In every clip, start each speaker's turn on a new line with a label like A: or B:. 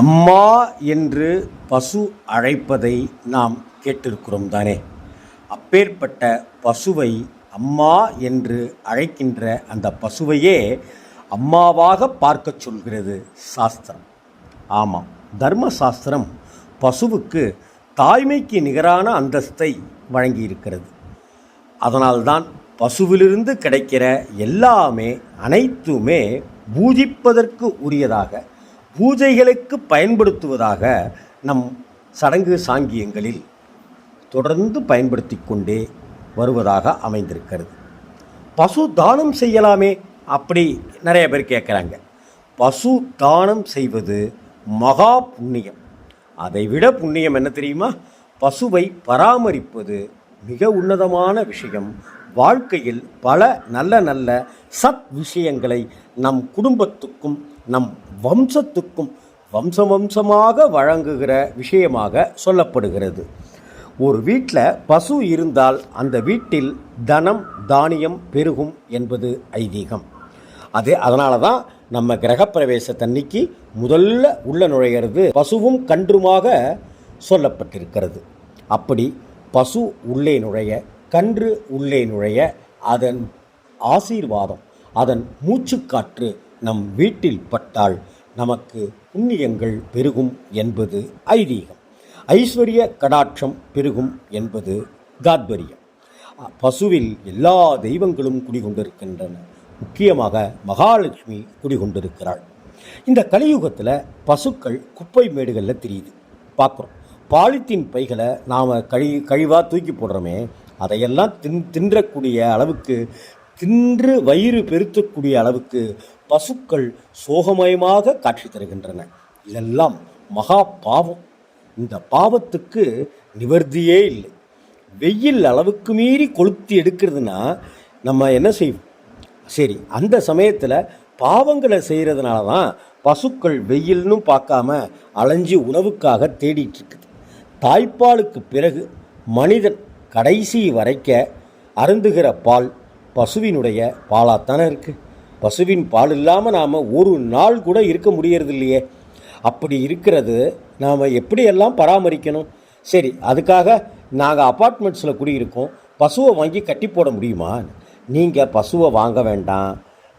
A: அம்மா என்று பசு அழைப்பதை நாம் கேட்டிருக்கிறோம் தானே? அப்பேற்பட்ட பசுவை அம்மா என்று அழைக்கின்ற அந்த பசுவையே அம்மாவாக பார்க்கச் சொல்கிறது சாஸ்திரம். ஆமாம் தர்ம சாஸ்திரம் பசுவுக்கு தாய்மைக்கு நிகரான அந்தஸ்தை வழங்கியிருக்கிறது. அதனால்தான் பசுவிலிருந்து கிடைக்கிற எல்லாமே அனைத்துமே பூஜிப்பதற்கு உரியதாக பூஜைகளுக்கு பயன்படுத்துவதாக நம் சடங்கு சாங்கியங்களில் தொடர்ந்து பயன்படுத்தி கொண்டே வருவதாக அமைந்திருக்கிறது. பசு தானம் செய்யலாமே அப்படி நிறைய பேர் கேட்குறாங்க. பசு தானம் செய்வது மகா புண்ணியம். அதைவிட புண்ணியம் என்ன தெரியுமா? பசுவை பராமரிப்பது மிக உன்னதமான விஷயம். வாழ்க்கையில் பல நல்ல நல்ல சத் விஷயங்களை நம் குடும்பத்துக்கும் நம் வம்சத்துக்கும் வம்ச வம்சமாக வழங்குகிற விஷயமாக சொல்லப்படுகிறது. ஒரு வீட்டில் பசு இருந்தால் அந்த வீட்டில் தனம் தானியம் பெருகும் என்பது ஐதீகம். அதே அதனால தான் நம்ம கிரகப்பிரவேசத்தன்னைக்கு முதல்ல உள்ள நுழைகிறது பசுவும் கன்றுமாக சொல்லப்பட்டிருக்கிறது. அப்படி பசு உள்ளே நுழைய கன்று உள்ளே நுழைய அதன் ஆசீர்வாதம் அதன் மூச்சுக்காற்று நம் வீட்டில் பட்டால் நமக்கு புண்ணியங்கள் பெருகும் என்பது ஐதீகம். ஐஸ்வர்ய கடாட்சம் பெருகும் என்பது தாத்பரியம் பசுவில் எல்லா தெய்வங்களும் குடிகொண்டிருக்கின்றன. முக்கியமாக மகாலட்சுமி குடிகொண்டிருக்கிறாள். இந்த கலியுகத்தில் பசுக்கள் குப்பை மேடுகளில் தெரியுது. பார்க்குறோம் பாலித்தீன் பைகளை நாம் கழி கழிவாக தூக்கி போடுறோமே அதையெல்லாம் தின் தின்றக்கூடிய அளவுக்கு தின்று வயிறு பெருத்தக்கூடிய அளவுக்கு பசுக்கள் சோகமயமாக காட்சி தருகின்றன. இதெல்லாம் மகா பாவம். இந்த பாவத்துக்கு நிவர்த்தியே இல்லை. வெயில் அளவுக்கு மீறி கொளுத்தி எடுக்கிறதுனா நம்ம என்ன செய்வோம்? சரி அந்த சமயத்தில் பாவங்களை செய்கிறதுனால தான் பசுக்கள் வெயில்னு பார்க்காம அலைஞ்சு உணவுக்காக தேடிட்டு இருக்குது தாய்ப்பாலுக்கு பிறகு மனிதன் கடைசி வரைக்க அருந்துகிற பால் பசுவினுடைய பாலாத்தானே இருக்குது பசுவின் பால் இல்லாமல் நாம் ஒரு நாள் கூட இருக்க முடியறது இல்லையே அப்படி இருக்கிறது நாம் எப்படியெல்லாம் பராமரிக்கணும்? சரி அதுக்காக நாங்கள் அப்பார்ட்மெண்ட்ஸில் குடியிருக்கோம். பசுவை வாங்கி கட்டி போட முடியுமா? நீங்கள் பசுவை வாங்க வேண்டாம்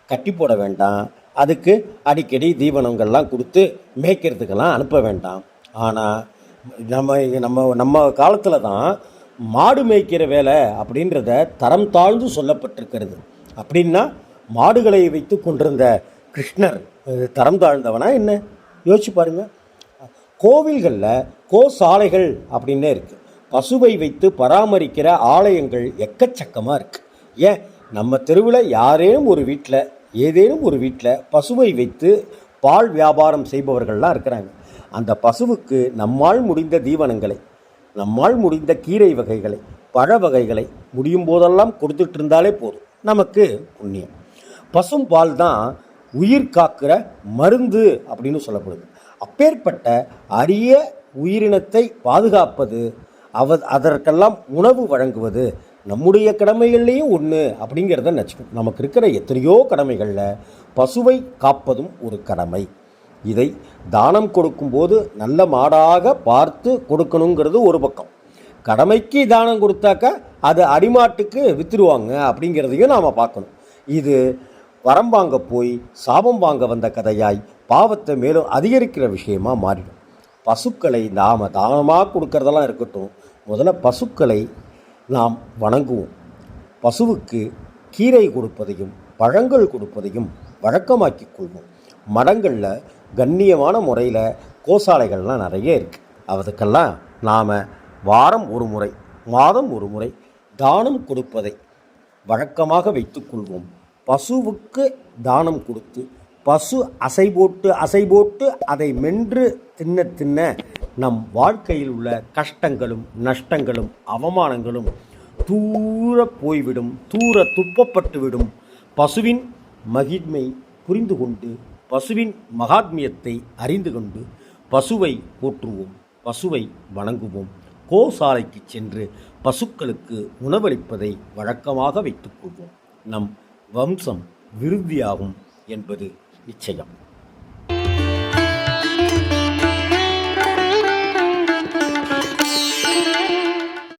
A: கட்டி போட வேண்டாம். அதுக்கு அடிக்கடி தீவனங்கள்லாம் கொடுத்து மேய்க்கிறதுக்கெல்லாம் அனுப்ப வேண்டாம். ஆனால் நம்ம நம்ம நம்ம காலத்தில் தான் மாடு மேய்க்கிற வேலை அப்படின்றத தரம் தாழ்ந்து சொல்லப்பட்டிருக்கிறது. அப்படின்னா மாடுகளை வைத்து கொண்டிருந்த கிருஷ்ணர் தரம் தாழ்ந்தவனா என்ன? யோசிச்சு பாருங்க. கோவில்களில் கோசாலைகள் அப்படின்னே இருக்குது பசுவை வைத்து பராமரிக்கிற ஆலயங்கள் எக்கச்சக்கமாக இருக்குது ஏன்? நம்ம தெருவில் யாரேனும் ஒரு வீட்டில் ஏதேனும் ஒரு வீட்டில் பசுவை வைத்து பால் வியாபாரம் செய்பவர்கள்லாம் இருக்கிறாங்க. அந்த பசுவுக்கு நம்மால் முடிந்த தீவனங்களை நம்மால் முடிந்த கீரை வகைகளை பழ வகைகளை முடியும் போதெல்லாம் கொடுத்துட்டு இருந்தாலே போதும். நமக்கு புண்ணியம். பசும்பால் தான் உயிர் காக்கிற மருந்து அப்படின்னு சொல்லப்படுது. அப்பேற்பட்ட அரிய உயிரினத்தை பாதுகாப்பது அவ அதற்கெல்லாம் உணவு வழங்குவது நம்முடைய கடமைகள்லேயும் ஒன்று அப்படிங்கிறத நினச்சிக்கணும் நமக்கு இருக்கிற எத்தனையோ கடமைகளில் பசுவை காப்பதும் ஒரு கடமை. இதை தானம் கொடுக்கும்போது நல்ல மாடாக பார்த்து கொடுக்கணுங்கிறது ஒரு பக்கம். கடமைக்கு தானம் கொடுத்தாக்கா அது அடிமாட்டுக்கு வித்துருவாங்க அப்படிங்கிறதையும் நாம் பார்க்கணும். இது வரம் வாங்க போய் சாபம் வாங்க வந்த கதையாய் பாவத்தை மேலும் அதிகரிக்கிற விஷயமா மாறிடும். பசுக்களை நாம் தானமாக கொடுக்கறதெல்லாம் இருக்கட்டும் முதல்ல பசுக்களை நாம் வணங்குவோம். பசுவுக்கு கீரை கொடுப்பதையும் பழங்கள் கொடுப்பதையும் வழக்கமாக்கி கொள்வோம். மடங்களில் கண்ணியமான முறையில் கோசாலைகள்லாம் நிறைய இருக்குது அதுக்கெல்லாம் நாம் வாரம் ஒரு முறை மாதம் ஒரு முறை தானம் கொடுப்பதை வழக்கமாக வைத்துக்கொள்வோம் பசுவுக்கு தானம் கொடுத்து பசு அசை போட்டு அசை போட்டு அதை மென்று தின்ன தின்ன நம் வாழ்க்கையில் உள்ள கஷ்டங்களும் நஷ்டங்களும் அவமானங்களும் தூர போய்விடும் தூர துப்பப்பட்டுவிடும் பசுவின் மகிழ்மை புரிந்து கொண்டு பசுவின் மகாத்மியத்தை அறிந்து கொண்டு பசுவை போற்றுவோம் பசுவை வணங்குவோம். கோசாலைக்கு சென்று பசுக்களுக்கு உணவளிப்பதை வழக்கமாக வைத்துக்கொள்வோம் நம் வம்சம் விருத்தியாகும் என்பது நிச்சயம்.